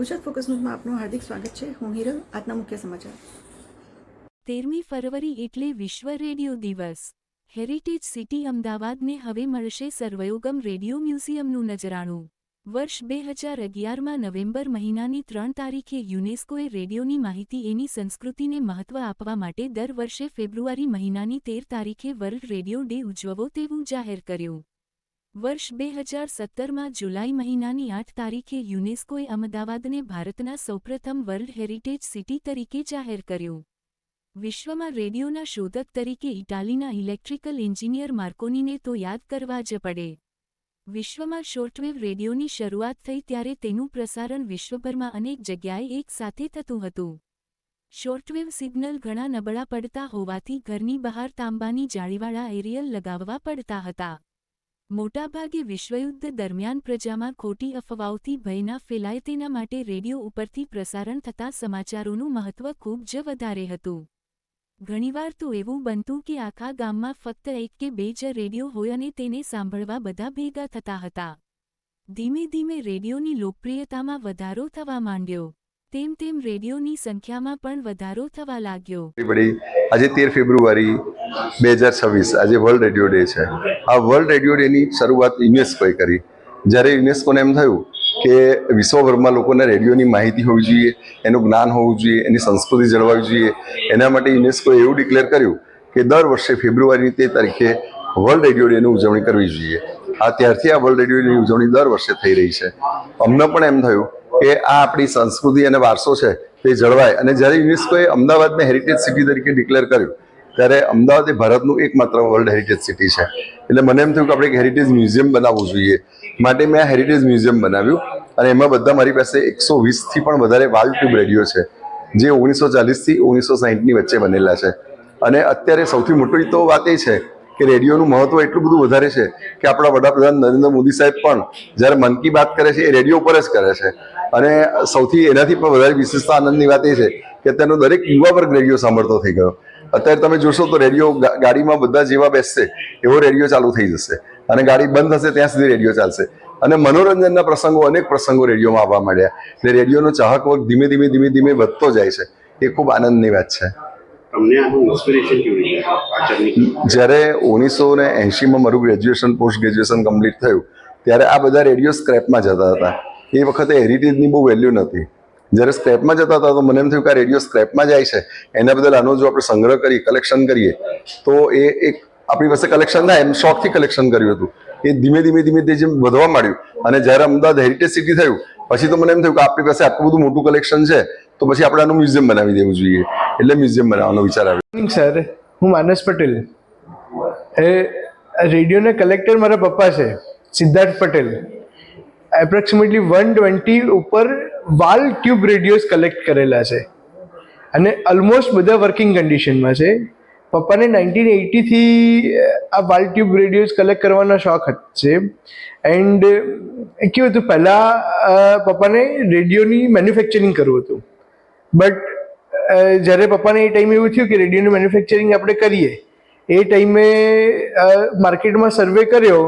Gujarat focus ન્યૂઝમાં આપનું હાર્દિક સ્વાગત છે. હું હિરલ, આજના મુખ્ય સમાચાર. તેરમી ફરવરી એટલે વિશ્વ રેડિયો દિવસ. હેરિટેજ સિટી અમદાવાદને હવે મળશે સર્વયોગમ રેડિયો મ્યુઝિયમનું નજરાણું. વર્ષ બે હજાર અગિયારમાં નવેમ્બર મહિનાની ત્રણ તારીખે યુનેસ્કોએ રેડિયોની માહિતી એની સંસ્કૃતિને મહત્વ આપવા માટે દર વર્ષે ફેબ્રુઆરી મહિનાની તેર તારીખે વર્લ્ડ રેડિયો ડે ઉજવવો તેવું જાહેર કર્યું. વર્ષ બે હજાર સત્તરમાં જુલાઈ મહિનાની આઠ તારીખે યુનેસ્કોએ અમદાવાદને ભારતના સૌપ્રથમ વર્લ્ડ હેરિટેજ સિટી તરીકે જાહેર કર્યું. વિશ્વમાં રેડિયોના શોધક તરીકે ઇટાલીના ઇલેક્ટ્રિકલ એન્જિનિયર માર્કોનીને તો યાદ કરવા જ પડે. વિશ્વમાં શોર્ટવેવ રેડિયોની શરૂઆત થઈ ત્યારે તેનું પ્રસારણ વિશ્વભરમાં અનેક જગ્યાએ એક સાથે થતું હતું. શોર્ટવેવ સિગ્નલ ઘણા નબળા પડતા હોવાથી ઘરની બહાર તાંબાની જાળીવાળા એરિયલ લગાવવા પડતા હતા. મોટાભાગે વિશ્વયુદ્ધ દરમિયાન પ્રજામાં ખોટી અફવાઓથી ભયના ફેલાય તેના માટે રેડિયો ઉપરથી પ્રસારણ થતા સમાચારોનું મહત્વ ખૂબ જ વધારે હતું. ઘણીવાર તો એવું બનતું કે આખા ગામમાં ફક્ત એક કે બે જ રેડિયો હોય અને તેને સાંભળવા બધા ભેગા થતા હતા. ધીમે ધીમે રેડિયોની લોકપ્રિયતામાં વધારો થવા માંડ્યો. તેમ તેમ રેડિયોની સંખ્યામાં પણ વધારો થવા લાગ્યો. Everybody, આજે તેર ફેબ્રુઆરી બે હજાર છવ્વીસ, આજે વર્લ્ડ રેડિયો ડે છે. આ વર્લ્ડ રેડિયો ડેની શરૂઆત યુનેસ્કોએ કરી. જ્યારે યુનેસ્કોને એમ થયું કે વિશ્વભરમાં લોકોને રેડિયોની માહિતી હોવી જોઈએ, એનું જ્ઞાન હોવું જોઈએ, એની સંસ્કૃતિ જળવાવી જોઈએ, એના માટે યુનેસ્કોએ એવું ડિક્લેર કર્યું કે દર વર્ષે ફેબ્રુઆરીની તે તારીખે વર્લ્ડ રેડિયો ડેની ઉજવણી કરવી જોઈએ. આ ત્યારથી આ વર્લ્ડ રેડિયો ડેની ઉજવણી દર વર્ષે થઈ રહી છે. અમને પણ એમ થયું કે આ આપણી સંસ્કૃતિ અને વારસો છે તે જળવાય. અને જ્યારે યુનેસ્કોએ અમદાવાદને હેરિટેજ સિટી તરીકે ડિક્લેર કર્યું, ત્યારે અમદાવાદ એ ભારતનું એકમાત્ર વર્લ્ડ હેરિટેજ સિટી છે. એટલે મને એમ થયું કે આપણે એક હેરિટેજ મ્યુઝિયમ બનાવવું જોઈએ. માટે મેં આ હેરિટેજ મ્યુઝિયમ બનાવ્યું અને એમાં બધા મારી પાસે એકસો વીસથી પણ વધારે વાલ ટ્યુબ રેડિયો છે, જે ઓગણીસો ચાલીસથી ઓગણીસો સાહીઠની વચ્ચે બનેલા છે. અને અત્યારે સૌથી મોટી તો વાત એ છે કે રેડિયોનું મહત્વ એટલું બધું વધારે છે કે આપણા વડાપ્રધાન નરેન્દ્ર મોદી સાહેબ પણ જ્યારે મન કી બાત કરે છે એ રેડિયો ઉપર જ કરે છે. અને સૌથી એનાથી પણ વધારે વિશેષતા આનંદની વાત એ છે કે તેનો દરેક યુવા વર્ગ રેડિયો સાંભળતો થઈ ગયો. અત્યારે તમે જોશો તો રેડિયો ગાડીમાં બધા જેવા બેસશે એવો રેડિયો ચાલુ થઈ જશે. અને ગાડી બંધ થશે ત્યાં સુધી રેડિયો ચાલશે. અને મનોરંજનના પ્રસંગો અનેક પ્રસંગો રેડિયોમાં આવવા માંડ્યા. એટલે રેડિયોનો ચાહક વર્ગ ધીમે ધીમે ધીમે ધીમે વધતો જાય છે. એ ખૂબ આનંદની વાત છે. જ્યારે ઓગણીસો ને એંશીમાં મારું ગ્રેજ્યુએશન પોસ્ટ ગ્રેજ્યુએશન કમ્પ્લીટ થયું ત્યારે આ બધા રેડિયો સ્ક્રેપમાં જતા હતા. એ વખતે હેરિટેજની બહુ વેલ્યુ નથી જ્યારે સ્ક્રેપમાં જતા હતા તો મને એમ થયું કે આ રેડિયો સ્ક્રેપમાં જાય છે. એના બદલ આનો જો આપણે સંગ્રહ કરી કલેક્શન કરીએ, તો એ એક આપણી પાસે કલેક્શન થાય એમ શોખથી કલેક્શન કર્યું હતું. એ ધીમે ધીમે ધીમે તે જેમ વધવા માંડ્યું. અને જ્યારે અમદાવાદ હેરિટેજ સિટી થયું, પછી તો મને એમ થયું કે આપણી પાસે આટલું બધું મોટું કલેક્શન છે, તો પછી આપણે આનું મ્યુઝિયમ બનાવી દેવું જોઈએ. એટલે મ્યુઝિયમ બનાવવાનો વિચાર આવ્યો. સર હું માનસ પટેલ. એ રેડિયોના કલેક્ટર મારા પપ્પા છે, Siddharth Patel. Approximately one twenty ઉપર વાલ ટ્યુબ રેડિયોઝ કલેક્ટ કરેલા છે. અને ઓલમોસ્ટ બધા વર્કિંગ કન્ડિશનમાં છે. પપ્પાને નાઇન્ટીન એટીથી આ વાલ ટ્યુબ રેડિયોઝ કલેક્ટ કરવાનો શોખ છે. એન્ડ કેવું હતું? પહેલાં પપ્પાને રેડિયોની મેન્યુફેક્ચરિંગ કરવું હતું. બટ જ્યારે પપ્પાને એ ટાઈમે એવું થયું કે રેડિયોનું મેન્યુફેક્ચરિંગ આપણે કરીએ એ ટાઈમે માર્કેટમાં સર્વે કર્યો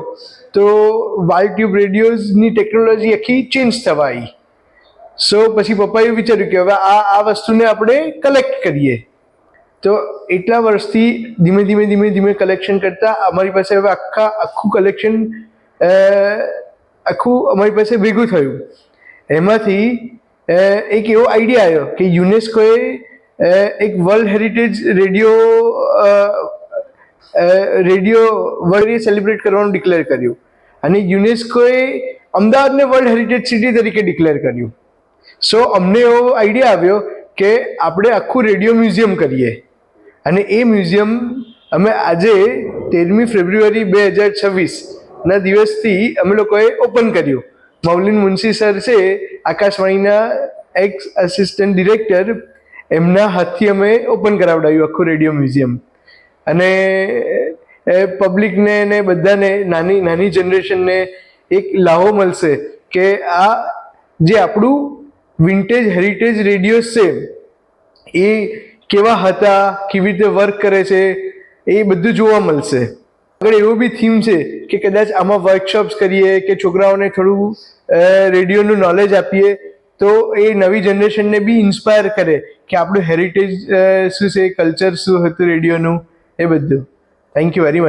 તો વાલ ટ્યુબ રેડિયોઝની ટેકનોલોજી આખી ચેન્જ થવા આવી સો પછી પપ્પાએ વિચાર્યું કે હવે આ આ વસ્તુને આપણે કલેક્ટ કરીએ. તો એટલા વર્ષથી ધીમે ધીમે ધીમે ધીમે કલેક્શન કરતા અમારી પાસે હવે આખા, આખું કલેક્શન આખું અમારી પાસે ભેગું થયું. એમાંથી એક એવો આઈડિયા આવ્યો કે યુનેસ્કોએ એક world heritage radio radio world celebrate કરવાનું ડિક્લેર કર્યું. અને યુનેસ્કોએ અમદાવાદને વર્લ્ડ હેરિટેજ સિટી તરીકે ડિક્લેર કર્યું. સો અમને એવો આઈડિયા આવ્યો કે આપણે આખું રેડિયો મ્યુઝિયમ કરીએ. અને એ મ્યુઝિયમ અમે આજે તેરમી ફેબ્રુઆરી બે હજાર છવ્વીસના દિવસથી અમે લોકોએ ઓપન કર્યું. મૌલિન મુનશી સર છે, આકાશવાણીના એક્સ આસિસ્ટન્ટ ડિરેક્ટર એમના હાથથી અમે ઓપન કરાવડાવ્યું આખું રેડિયો મ્યુઝિયમ. અને પબ્લિકને ને બધાને, નાની નાની જનરેશનને એક લાહો મળશે કે આ જે આપણું વિન્ટેજ હેરિટેજ રેડિયો છે, એ કેવા હતા, કેવી રીતે વર્ક કરે છે, એ બધું જોવા મળશે. આગળ એવો બી થીમ છે કે કદાચ આમાં વર્કશોપ્સ કરીએ, કે છોકરાઓને થોડું રેડિયોનું નોલેજ આપીએ, તો એ નવી જનરેશનને બી ઇન્સ્પાયર કરે કે આપણું હેરિટેજ શું છે કલ્ચર શું હતું રેડિયોનું With. Thank you very much.